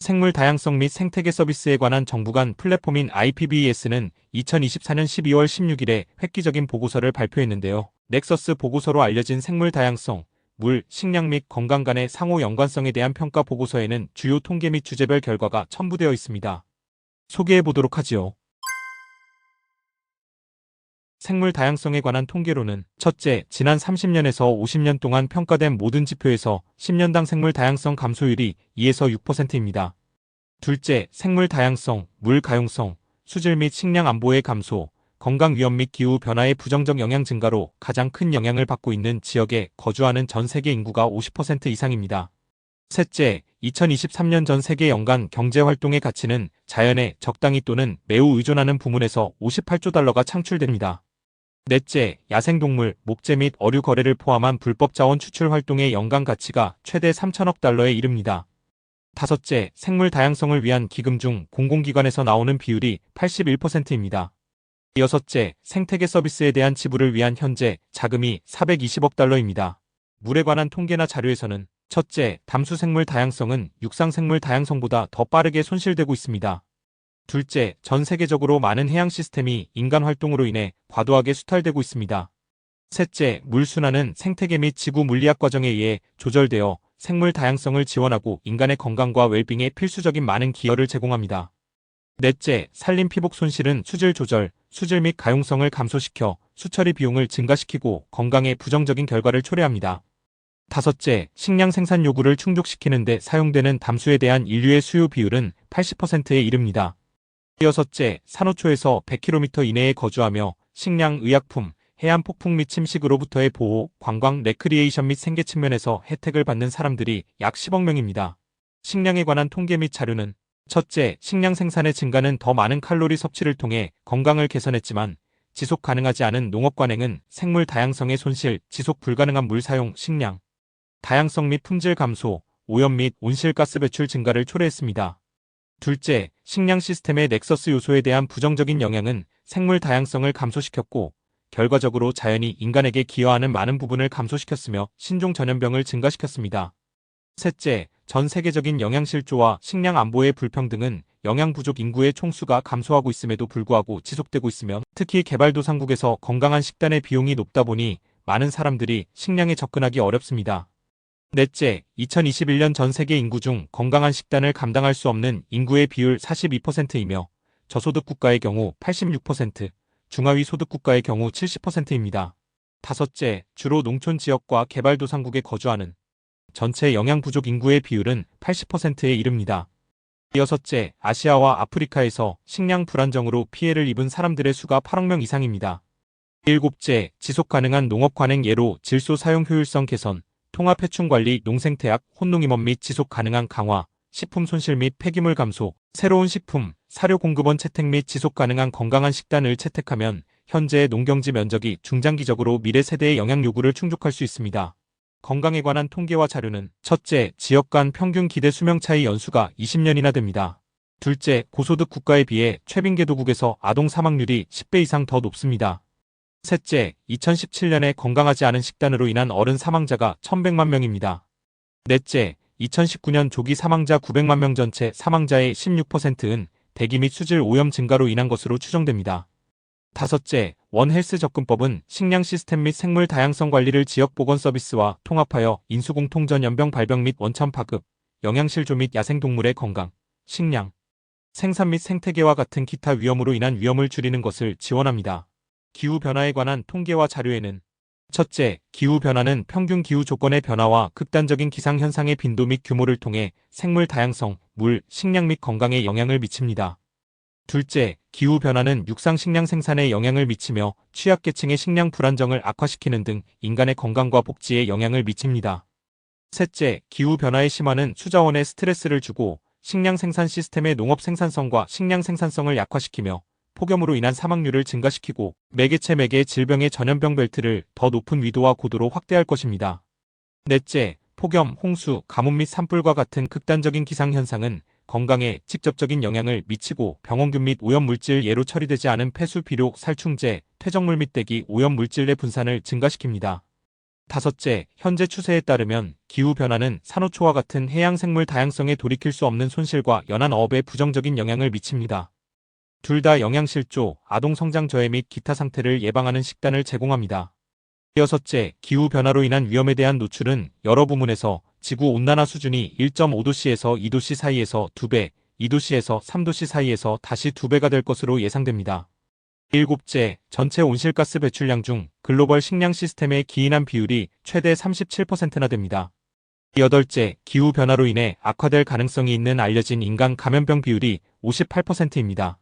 생물 다양성 및 생태계 서비스에 관한 정부 간 플랫폼인 IPBES는 2024년 12월 16일에 획기적인 보고서를 발표했는데요. 넥서스 보고서로 알려진 생물 다양성, 물, 식량 및 건강 간의 상호 연관성에 대한 평가 보고서에는 주요 통계 및 주제별 결과가 첨부되어 있습니다. 소개해 보도록 하지요. 생물 다양성에 관한 통계로는 첫째, 지난 30년에서 50년 동안 평가된 모든 지표에서 10년당 생물 다양성 감소율이 2에서 6%입니다. 둘째, 생물 다양성, 물 가용성, 수질 및 식량 안보의 감소, 건강 위험 및 기후 변화의 부정적 영향 증가로 가장 큰 영향을 받고 있는 지역에 거주하는 전 세계 인구가 50% 이상입니다. 셋째, 2023년 전 세계 연간 경제 활동의 가치는 자연에 적당히 또는 매우 의존하는 부문에서 58조 달러가 창출됩니다. 넷째, 야생동물, 목재 및 어류 거래를 포함한 불법 자원 추출 활동의 연간 가치가 최대 3천억 달러에 이릅니다. 다섯째, 생물 다양성을 위한 기금 중 공공기관에서 나오는 비율이 81%입니다. 여섯째, 생태계 서비스에 대한 지불을 위한 현재 자금이 420억 달러입니다. 물에 관한 통계나 자료에서는 첫째, 담수 생물 다양성은 육상 생물 다양성보다 더 빠르게 손실되고 있습니다. 둘째, 전 세계적으로 많은 해양 시스템이 인간 활동으로 인해 과도하게 수탈되고 있습니다. 셋째, 물순환은 생태계 및 지구 물리학 과정에 의해 조절되어 생물 다양성을 지원하고 인간의 건강과 웰빙에 필수적인 많은 기여를 제공합니다. 넷째, 산림 피복 손실은 수질 조절, 수질 및 가용성을 감소시켜 수처리 비용을 증가시키고 건강에 부정적인 결과를 초래합니다. 다섯째, 식량 생산 요구를 충족시키는데 사용되는 담수에 대한 인류의 수요 비율은 80%에 이릅니다. 여섯째, 산호초에서 100km 이내에 거주하며 식량, 의약품, 해안 폭풍 및 침식으로부터의 보호, 관광, 레크리에이션 및 생계 측면에서 혜택을 받는 사람들이 약 10억 명입니다. 식량에 관한 통계 및 자료는 첫째, 식량 생산의 증가는 더 많은 칼로리 섭취를 통해 건강을 개선했지만 지속 가능하지 않은 농업 관행은 생물 다양성의 손실, 지속 불가능한 물 사용, 식량, 다양성 및 품질 감소, 오염 및 온실가스 배출 증가를 초래했습니다. 둘째, 식량 시스템의 넥서스 요소에 대한 부정적인 영향은 생물 다양성을 감소시켰고, 결과적으로 자연이 인간에게 기여하는 많은 부분을 감소시켰으며 신종 전염병을 증가시켰습니다. 셋째, 전 세계적인 영양실조와 식량 안보의 불평등은 영양 부족 인구의 총수가 감소하고 있음에도 불구하고 지속되고 있으며 특히 개발도상국에서 건강한 식단의 비용이 높다 보니 많은 사람들이 식량에 접근하기 어렵습니다. 넷째, 2021년 전 세계 인구 중 건강한 식단을 감당할 수 없는 인구의 비율 42%이며 저소득 국가의 경우 86%, 중하위 소득 국가의 경우 70%입니다. 다섯째, 주로 농촌 지역과 개발도상국에 거주하는 전체 영양 부족 인구의 비율은 80%에 이릅니다. 여섯째, 아시아와 아프리카에서 식량 불안정으로 피해를 입은 사람들의 수가 8억 명 이상입니다. 일곱째, 지속 가능한 농업 관행 예로 질소 사용 효율성 개선, 통합 해충 관리, 농생태학, 혼농임업 및 지속 가능한 강화, 식품 손실 및 폐기물 감소, 새로운 식품, 사료 공급원 채택 및 지속 가능한 건강한 식단을 채택하면 현재의 농경지 면적이 중장기적으로 미래 세대의 영양 요구를 충족할 수 있습니다. 건강에 관한 통계와 자료는 첫째, 지역 간 평균 기대 수명 차이 연수가 20년이나 됩니다. 둘째, 고소득 국가에 비해 최빈계도국에서 아동 사망률이 10배 이상 더 높습니다. 셋째, 2017년에 건강하지 않은 식단으로 인한 어른 사망자가 1100만 명입니다. 넷째, 2019년 조기 사망자 900만 명 전체 사망자의 16%은 대기 및 수질 오염 증가로 인한 것으로 추정됩니다. 다섯째, 원헬스 접근법은 식량 시스템 및 생물 다양성 관리를 지역 보건 서비스와 통합하여 인수공통 전염병 발병 및 원천 파급, 영양실조 및 야생동물의 건강, 식량, 생산 및 생태계와 같은 기타 위험으로 인한 위험을 줄이는 것을 지원합니다. 기후변화에 관한 통계와 자료에는 첫째, 기후변화는 평균 기후 조건의 변화와 극단적인 기상현상의 빈도 및 규모를 통해 생물 다양성, 물, 식량 및 건강에 영향을 미칩니다. 둘째, 기후변화는 육상 식량 생산에 영향을 미치며 취약계층의 식량 불안정을 악화시키는 등 인간의 건강과 복지에 영향을 미칩니다. 셋째, 기후변화의 심화는 수자원에 스트레스를 주고 식량 생산 시스템의 농업 생산성과 식량 생산성을 약화시키며 폭염으로 인한 사망률을 증가시키고 매개체 매개 질병의 전염병 벨트를 더 높은 위도와 고도로 확대할 것입니다. 넷째, 폭염, 홍수, 가뭄 및 산불과 같은 극단적인 기상현상은 건강에 직접적인 영향을 미치고 병원균 및 오염물질 예로 처리되지 않은 폐수 비료, 살충제, 퇴적물 및 대기, 오염물질의 분산을 증가시킵니다. 다섯째, 현재 추세에 따르면 기후변화는 산호초와 같은 해양 생물 다양성에 돌이킬 수 없는 손실과 연안 어업에 부정적인 영향을 미칩니다. 둘 다 영양실조, 아동 성장 저해 및 기타 상태를 예방하는 식단을 제공합니다. 여섯째, 기후변화로 인한 위험에 대한 노출은 여러 부문에서 지구 온난화 수준이 1.5도씨에서 2도씨 사이에서 2배, 2도씨에서 3도씨 사이에서 다시 2배가 될 것으로 예상됩니다. 일곱째, 전체 온실가스 배출량 중 글로벌 식량 시스템에 기인한 비율이 최대 37%나 됩니다. 여덟째, 기후변화로 인해 악화될 가능성이 있는 알려진 인간 감염병 비율이 58%입니다.